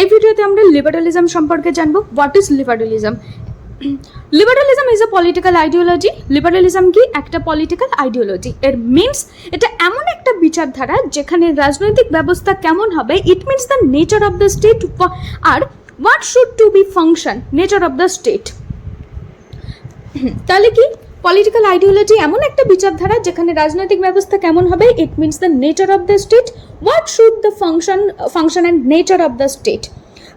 এই ভিডিওতে আমরা লিবারালিজম সম্পর্কে জানব। What is liberalism liberalism is a political ideology liberalism কি? একটা পলিটিক্যাল আইডিওলজি এর মিনস এটা এমন একটা বিচারধারা যেখানে রাজনৈতিক ব্যবস্থা কেমন হবে? It means the nature of the state R what should to be function nature of the state তাহলে কি? পলিটিক্যাল আইডিওলজি এমন একটা বিচারধারা যেখানে রাজনৈতিক ব্যবস্থা কেমন হবে? It means the nature of the state what should the function function and nature of the state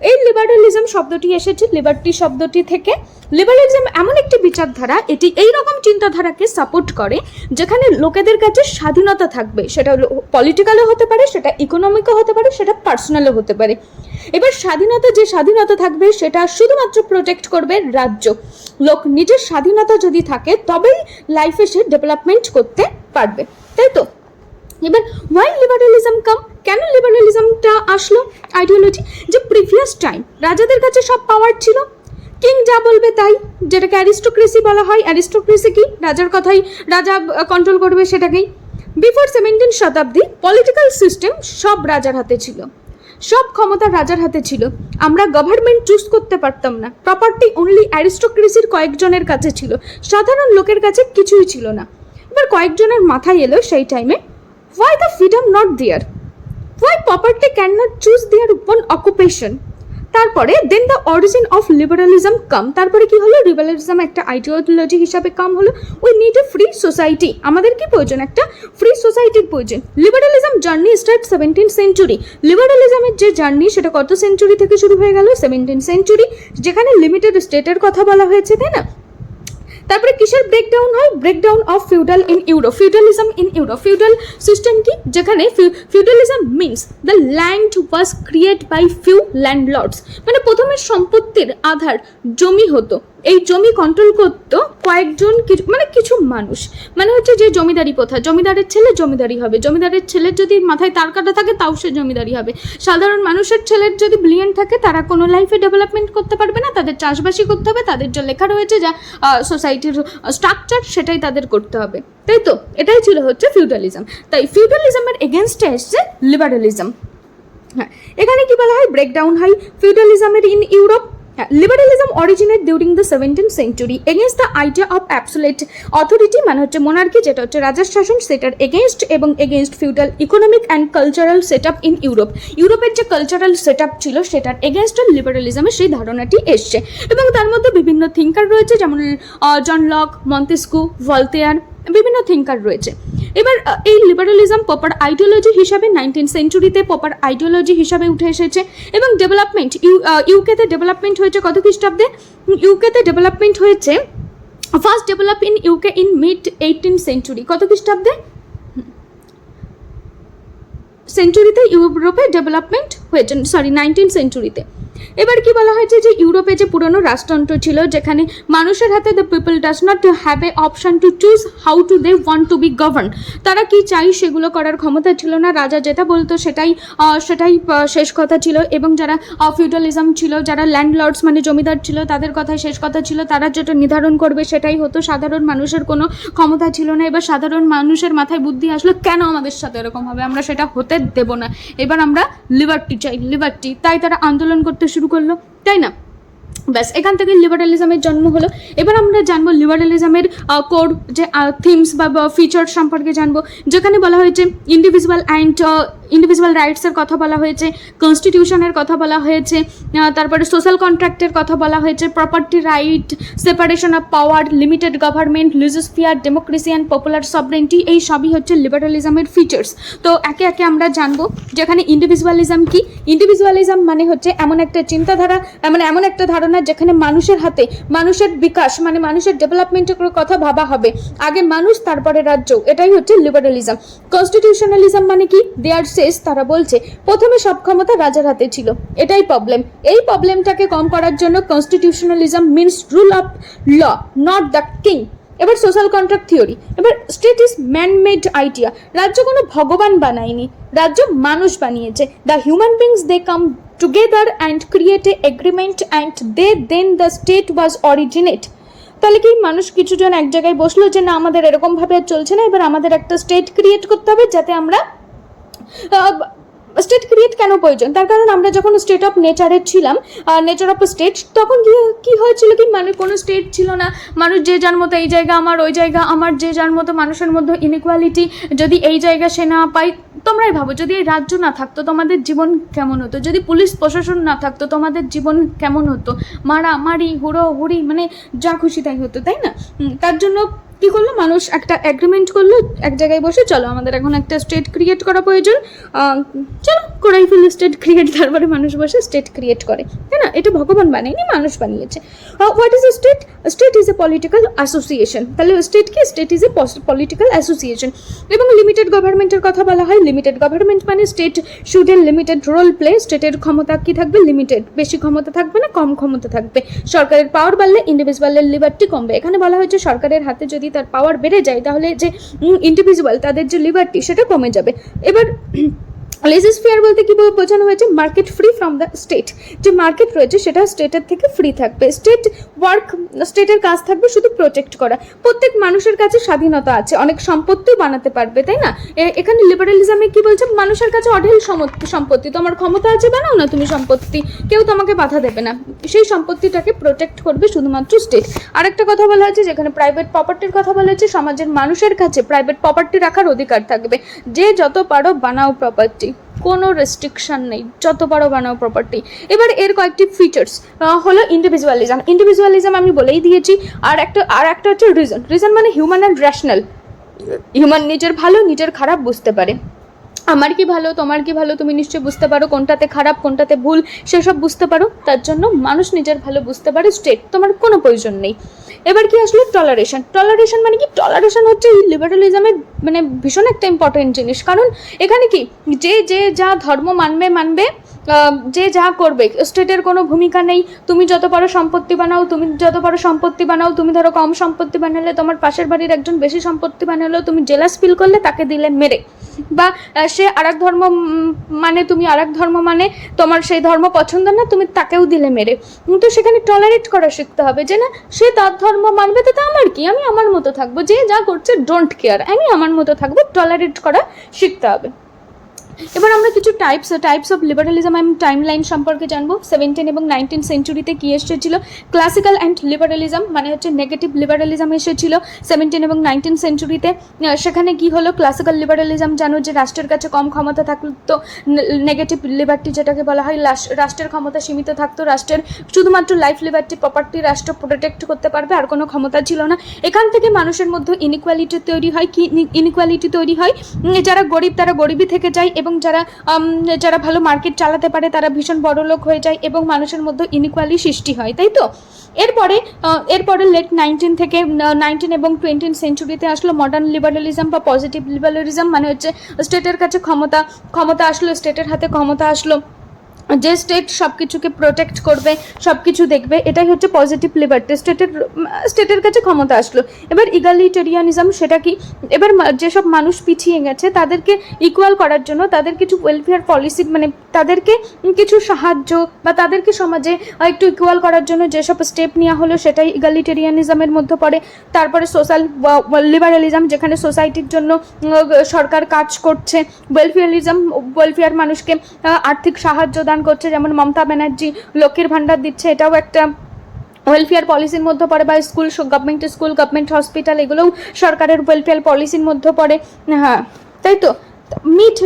এই লিবারালিজম শব্দটি এসেছে লিবার্টি শব্দটি থেকে। লিবারালিজম এমন একটি বিচারধারা, এটি এই রকম চিন্তাধারাকে সাপোর্ট করে, যেখানে লোকেদের কাছে স্বাধীনতা থাকবে। সেটা পলিটিক্যালও হতে পারে, সেটা ইকোনমিকও হতে পারে, সেটা পার্সোনালও হতে পারে। এবার স্বাধীনতা, যে স্বাধীনতা থাকবে, সেটা শুধুমাত্র প্রোটেক্ট করবে রাজ্য। লোক নিজের স্বাধীনতা যদি থাকে, তবেই লাইফে সে ডেভেলপমেন্ট করতে পারবে। তাই তো? এবার ওয়াই লিবারালিজম কাম কেন লিবারালিজমটা আসলো? আইডিওলজি যে প্রিভিয়াস টাইম রাজাদের কাছে সব পাওয়ার ছিল। কিং যা বলবে তাই, যেটাকে অ্যারিস্টোক্রেসি বলা হয়। অ্যারিস্টোক্রেসি কি? রাজার কথাই, রাজা কন্ট্রোল করবে সেটাকেই। বিফোর সেভেন্টিন শতাব্দী পলিটিক্যাল সিস্টেম সব রাজার হাতে ছিল। সব ক্ষমতা রাজার হাতে ছিল। আমরা গভর্নমেন্ট চুজ করতে পারতাম না। প্রপার্টি অনলি অ্যারিস্টোক্রেসির কয়েকজনের কাছে ছিল। সাধারণ লোকের কাছে কিছুই ছিল না। এবার কয়েকজনের মাথায় এলো সেই টাইমে why the freedom not there? Why property cannot choose their own occupation? তারপরে then the origin of liberalism come তারপরে কি হলো? লিবারালিজম একটা আইডিওলজি হিসাবে কাম হলো। We need a free society আমাদের কি প্রয়োজন? একটা ফ্রি সোসাইটির প্রয়োজন। Liberalism journey start seventeen century লিবারালিজমের যে জার্নি সেটা কত সেঞ্চুরি থেকে শুরু হয়ে গেল? সেভেন্টিন সেঞ্চুরি যেখানে লিমিটেড স্টেটের কথা বলা হয়েছে, তাই না? তারপরে কিসের ব্রেকডাউন হয়? Breakdown of feudal in Euro feudalism in Euro feudal system কি? যেখানে feudalism means the land was create by few landlords মানে প্রথমে সম্পত্তির আধার জমি হতো। এই জমি কন্ট্রোল করতো কয়েকজন কিছু মানে কিছু মানুষ। মানে হচ্ছে যে জমিদারি প্রথা, জমিদারের ছেলে জমিদারি হবে। জমিদারের ছেলের যদি মাথায় তার কাটা থাকে, তাও সে জমিদারি হবে। সাধারণ মানুষের ছেলের যদি ব্রিলিয়েন্ট থাকে, তারা কোনো লাইফে ডেভেলপমেন্ট করতে পারবে না। তাদের চাষবাসই করতে হবে। তাদের যা লেখা রয়েছে, যা সোসাইটির স্ট্রাকচার সেটাই তাদের করতে হবে। তাই তো? এটাই ছিল হচ্ছে ফিউডালিজম তাই ফিউডালিজমের এগেনস্টে এসছে লিবারালিজম হ্যাঁ এখানে কি বলা হয়? ব্রেকডাউন হয়। ফিউডালিজমের in Europe liberalism originate during the seventeen century against the idea of absolute authority মানে হচ্ছে মোনার্কি যেটা হচ্ছে রাজার শাসন, সেটার এগেনস্ট এবং against feudal economic and cultural set up in Europe ইউরোপের যে কালচারাল সেট আপ ছিল, সেটার এগেনস্ট লিবারালিজমের সেই ধারণাটি এসছে। এবং তার মধ্যে বিভিন্ন থিঙ্কার রয়েছে, যেমন জন লক মন্তেস্কু ভলতেয়ার বিভিন্ন থিঙ্কার রয়েছে। এবার এই লিবারালিজম পপার আইডিওলজি হিসাবে নাইনটিন সেঞ্চুরিতে পপার আইডিওলজি হিসাবে উঠে এসেছে এবং ডেভেলপমেন্ট ইউ ইউকেতে ডেভেলপমেন্ট হয়েছে কত খ্রিস্টাব্দে? ইউকেতে ডেভেলপমেন্ট হয়েছে first develop in UK in mid eighteen century কত খ্রিস্টাব্দে? সেঞ্চুরিতে ইউরোপে ডেভেলপমেন্ট হয়েছে সরি নাইনটিন সেঞ্চুরিতে এবার কি বলা হয়েছে যে ইউরোপে যে পুরনো রাজতন্ত্র ছিল, যেখানে মানুষের হাতে the people does not have a option to choose how to they want to be govern তারা কি চাই সেগুলো করার ক্ষমতা ছিল না। রাজা যেটা বলতো সেটাই সেটাই শেষ কথা ছিল এবং যারা ফিউডালিজম ছিল, যারা ল্যান্ডলর্ডস মানে জমিদার ছিল, তাদের কথাই শেষ কথা ছিল। তারা যেটা নির্ধারণ করবে সেটাই হতো। সাধারণ মানুষের কোনো ক্ষমতা ছিল না। এবার সাধারণ মানুষের মাথায় বুদ্ধি আসলো, কেন আমাদের সাথে এরকম হবে? আমরা সেটা হতে দেব না। এবার আমরা লিবার্টি চাই লিবার্টি তাই তারা আন্দোলন করতে শুরু করল, তাই না? ব্যাস, এখান থেকে লিবারালিজমের জন্ম হলো। এবার আমরা জানব লিবারালিজমের কোর যে থিমস বা ফিচার সম্পর্কে জানব, যেখানে বলা হয়েছে ইন্ডিভিজুয়াল অ্যান্ড ইন্ডিভিজুয়াল রাইটসের কথা বলা হয়েছে কনস্টিটিউশনের কথা বলা হয়েছে তারপরে সোশ্যাল কন্ট্রাক্টের কথা বলা হয়েছে property right separation of power limited government laissez faire democracy and popular sovereignty এই সবই হচ্ছে লিবারালিজমের ফিচার্স তো একে একে আমরা জানব যেখানে ইন্ডিভিজুয়ালিজম কি? ইন্ডিভিজুয়ালিজম মানে হচ্ছে এমন একটা চিন্তাধারা মানে এমন একটা ধারণা যেখানে মানুষের হাতে, মানুষের বিকাশ মানে মানুষের ডেভেলপমেন্টের কথা ভাবা হবে। আগে মানুষ, তারপরে রাজ্য, এটাই হচ্ছে লিবারালিজম কনস্টিটিউশনালিজম মানে কি? দেয়ার শেষ, তারা বলছে, প্রথমে সব ক্ষমতা রাজার হাতে ছিল। এটাই প্রবলেম এই প্রবলেমটাকে কম করার জন্য constitutionalism means rule of law not the king এবার সোশ্যাল কন্ট্রাক্ট থিওরি এবার state is man made idea রাজ্য কোনো ভগবান বানায়নি। রাজ্য মানুষ বানিয়েছে। The human beings they come together and create a agreement and they then the state was originate তাহলে কি মানুষ কিছুজন এক জায়গায় বসল যে, না, আমাদের এরকমভাবে আর চলছে না, এবার আমাদের একটা স্টেট ক্রিয়েট করতে হবে যাতে আমরা স্টেট ক্রিয়েট কেন প্রয়োজন? তার কারণ আমরা যখন স্টেট অফ নেচারের ছিলাম নেচার অফ স্টেট তখন কি কি হয়েছিল কি? মানে কোনো স্টেট ছিল না। মানুষ যে যার মতো এই জায়গা আমার, ওই জায়গা আমার, যে যার মতো মানুষের মধ্যে ইনইকুয়ালিটি যদি এই জায়গা সে না পাই তোমরাই ভাবো, যদি এই রাজ্য না থাকতো, তোমাদের জীবন কেমন হতো? যদি পুলিশ প্রশাসন না থাকতো, তোমাদের জীবন কেমন হতো? মারা, মারি, হুড়ো, হুড়ি মানে যা খুশি তাই হতো, তাই না? তার জন্য কি করল? মানুষ একটা অ্যাগ্রিমেন্ট করল, এক জায়গায় বসে, চলো, আমাদের এখন একটা স্টেট ক্রিয়েট করা প্রয়োজন। চলো, করাই ফেলো স্টেট ক্রিয়েট তারপরে মানুষ বসে স্টেট ক্রিয়েট করে। তাই না? এটা ভগবান বানায়নি, মানুষ বানিয়েছে। What is a state state is a political association তাহলে স্টেট কি? State is a political association এবং লিমিটেড গভর্নমেন্টের কথা বলা হয়। লিমিটেড গভর্নমেন্ট মানে state should limited role play স্টেটের ক্ষমতা কি থাকবে? লিমিটেড বেশি ক্ষমতা থাকবে না, কম ক্ষমতা থাকবে। সরকারের পাওয়ার বাড়লে ইন্ডিভিজুয়ালের লিবার্টি কমবে। এখানে বলা হয়েছে, সরকারের হাতে যদি তার পাওয়ার বেড়ে যায় তাহলে যে ইন্ডিভিজুয়াল তাদের যে লিবার্টি সেটা কমে যাবে। এবার লেজিস ফেয়ার বলতে কি বোঝানো হয়েছে? Market free from the state যে মার্কেট রয়েছে, সেটা স্টেটের থেকে ফ্রি থাকবে। স্টেট ওয়ার্ক স্টেটের কাজ থাকবে, শুধু প্রোটেক্ট করা। প্রত্যেক মানুষের কাছে স্বাধীনতা আছে। অনেক সম্পত্তিও বানাতে পারবে, তাই না? এখানে লিবারালিজমে কি বলছে? মানুষের কাছে অঢেল সম্পত্তি। তোমার ক্ষমতা আছে, বানাও না তুমি সম্পত্তি। কেউ তোমাকে বাধা দেবে না। সেই সম্পত্তিটাকে প্রোটেক্ট করবে শুধুমাত্র স্টেট আরেকটা কথা বলা হয়েছে, যেখানে প্রাইভেট প্রপার্টির কথা বলা হয়েছে, সমাজের মানুষের কাছে প্রাইভেট প্রপার্টি রাখার অধিকার থাকবে। যে যত পারো বানাও প্রপার্টি কোনো রেস্ট্রিকশান নেই যত পারো বানাও প্রপার্টি এবার এর কয়েকটি ফিচার্স হলো ইন্ডিভিজুয়ালিজম ইন্ডিভিজুয়ালিজম আমি বলেই দিয়েছি, আর একটা আর একটা হচ্ছে রিজন রিজন মানে হিউম্যান অ্যান্ড হিউম্যান নিজের ভালো, নিজের খারাপ বুঝতে পারে। আমার কি ভালো, তোমার কি ভালো? তুমি নিশ্চয়ই বুঝতে পারো কোনটাতে খারাপ, কোনটাতে ভুল, সেসব বুঝতে পারো। তার জন্য মানুষ নিজের ভালো বুঝতে পারে, স্টেট তোমার কোনো প্রয়োজন নেই। এবার কি আসলে? টলারেশন টলারেশন মানে কি? টলারেশন হচ্ছে এই লিবারালিজমের মানে ভীষণ একটা ইম্পর্টেন্ট জিনিস। কারণ এখানে কি? যে যে যা ধর্ম মানবে মানবে যে যা করবে স্টেটের কোনো ভূমিকা নেই। তুমি যত পারো সম্পত্তি বানাও, তুমি যত পারো সম্পত্তি বানাও, তুমি ধরো কম সম্পত্তি বানালে তোমার পাশের বাড়ির একজন বেশি সম্পত্তি বানালো, তুমি জেলাস ফিল করলে তাকে দিলে মেরে। বা সে আরেক ধর্ম মানে তুমি আরেক ধর্ম মানে তোমার সেই ধর্ম পছন্দ না, তুমি তাকেও দিলে মেরে। কিন্তু সেখানে টলারেট করা শিখতে হবে যে না, সে তার ধর্ম মানবে, তাতে আমার কি? আমি আমার মতো থাকব, যে যা করছে ডোন্ট কেয়ার আমি আমার মতো থাকব টলারেট করা শিখতে হবে। এবার আমরা কিছু টাইপস টাইপস অফ লিবারালিজম আমি টাইম লাইন সম্পর্কে জানব। সেভেন্টিন এবং নাইনটিন সেঞ্চুরিতে কী এসেছিল? ক্লাসিক্যাল অ্যান্ড লিবারালিজম মানে হচ্ছে নেগেটিভ লিবারালিজম এসেছিল সেভেন্টিন এবং নাইনটিন সেঞ্চুরিতে সেখানে কি হলো? ক্লাসিক্যাল লিবারালিজম জানো যে রাষ্ট্রের কাছে কম ক্ষমতা থাকতো নেগেটিভ লিবার্টি যেটাকে বলা হয় রাষ্ট্রের ক্ষমতা সীমিত থাকতো, রাষ্ট্রের শুধুমাত্র লাইফ লিবার্টি প্রপার্টি রাষ্ট্র প্রোটেক্ট করতে পারবে, আর কোনো ক্ষমতা ছিল না। এখান থেকে মানুষের মধ্যে ইনইকুয়ালিটি তৈরি হয়। কি ইনইকুয়ালিটি তৈরি হয়? যারা গরিব, তারা গরিবই থেকে যায় এবং যারা যারা ভালো মার্কেট চালাতে পারে, তারা ভীষণ বড় লোক হয়ে যায় এবং মানুষের মধ্যে ইনিকোয়ালি সৃষ্টি হয়, তাই তো? এরপরে এরপরে লেট নাইনটিন থেকে নাইনটিন এবং টোয়েন্টিন সেঞ্চুরিতে আসলো মডার্ন লিবারালিজম বা পজিটিভ লিবারালিজম মানে হচ্ছে স্টেটের কাছে ক্ষমতা ক্ষমতা আসলো স্টেটের হাতে ক্ষমতা আসলো। যে স্টেট সব কিছুকে প্রোটেক্ট করবে সব কিছু দেখবে, এটাই হচ্ছে পজিটিভ লিবার্টি স্টেটের স্টেটের কাছে ক্ষমতা আসলো। এবার ইগালিটেরিয়ানিজম সেটা কি? এবার যেসব মানুষ পিছিয়ে গেছে, তাদেরকে ইকুয়াল করার জন্য তাদের কিছু ওয়েলফেয়ার পলিসি মানে তাদেরকে কিছু সাহায্য বা তাদেরকে সমাজে একটু ইকুয়াল করার জন্য যেসব স্টেপ নেওয়া হলো, সেটাই ইগালিটেরিয়ানিজমের মধ্যে পড়ে। তারপরে সোশ্যাল লিবারালিজম যেখানে সোসাইটির জন্য সরকার কাজ করছে। ওয়েলফেয়ারিজম ওয়েলফেয়ার মানুষকে আর্থিক সাহায্য দান করছে, যেমন মমতা ব্যানার্জি লক্ষ্মীর ভাণ্ডার দিচ্ছে, এটাও একটা ওয়েলফেয়ার পলিসির মধ্যে পড়ে বা school government school government hospital এগুলোও সরকারের ওয়েলফেয়ার পলিসির মধ্যে পড়ে। হ্যাঁ তাই তো? মিড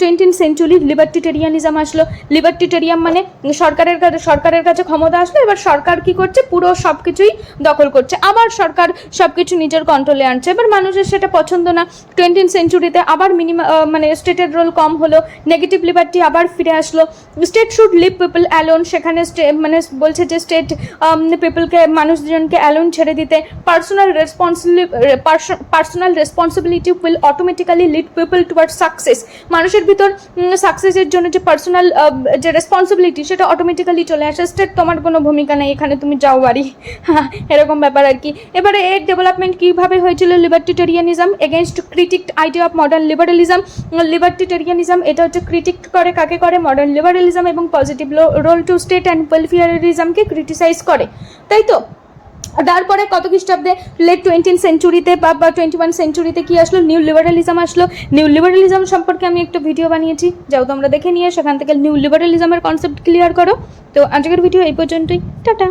টোয়েন্টিন সেঞ্চুরি লিবার্টিটেরিয়ানিজম আসলো। লিবার্টিটেরিয়াম মানে সরকারের কাছে সরকারের কাছে ক্ষমতা আসলো, এবার সরকার কি করছে? পুরো সব কিছুই দখল করছে। আবার সরকার সব কিছু নিজের কন্ট্রোলে আনছে। এবার মানুষের সেটা পছন্দ না। টোয়েন্টিন সেঞ্চুরিতে আবার মিনিমাম মানে স্টেটের রোল কম হলো নেগেটিভ লিবার্টি আবার ফিরে আসলো। State should leave people alone সেখানে মানে বলছে যে স্টেট পিপলকে মানুষজনকে অ্যালোন ছেড়ে দিতে। Personal responsibly personal responsibility will automatically lead people toward success মানুষের ভিতর সাকসেসের জন্য যে পার্সোনাল যে রেসপন্সিবিলিটি সেটা অটোমেটিক্যালি চলে আসে। স্টেট তোমার কোনো ভূমিকা নেই, এখানে তুমি যাও বাড়ি। এরকম ব্যাপার আর কি। এবারে এর ডেভেলপমেন্ট কীভাবে হয়েছিল libertarianism against critic idea of modern liberalism libertarianism এটা হচ্ছে ক্রিটিক করে, কাকে করে? মডার্ন লিবারালিজম এবং positive role to state and ওয়েলফেয়ারিজমকে criticise করে। তাই তো? তারপরে কত খ্রিস্টাব্দে লেট টোয়েন্টিন সেঞ্চুরিতে বা টোয়েন্টি ওয়ান সেঞ্চুরিতে কী আসলো? নিউ লিবারালিজম আসলো। নিউ লিবারালিজম সম্পর্কে আমি একটা ভিডিও বানিয়েছি। যাও তোমরা দেখে নিয়ে সেখান থেকে নিউ লিবারালিজমের কনসেপ্ট ক্লিয়ার করো। তো আজকের ভিডিও এই পর্যন্তই। টাটা।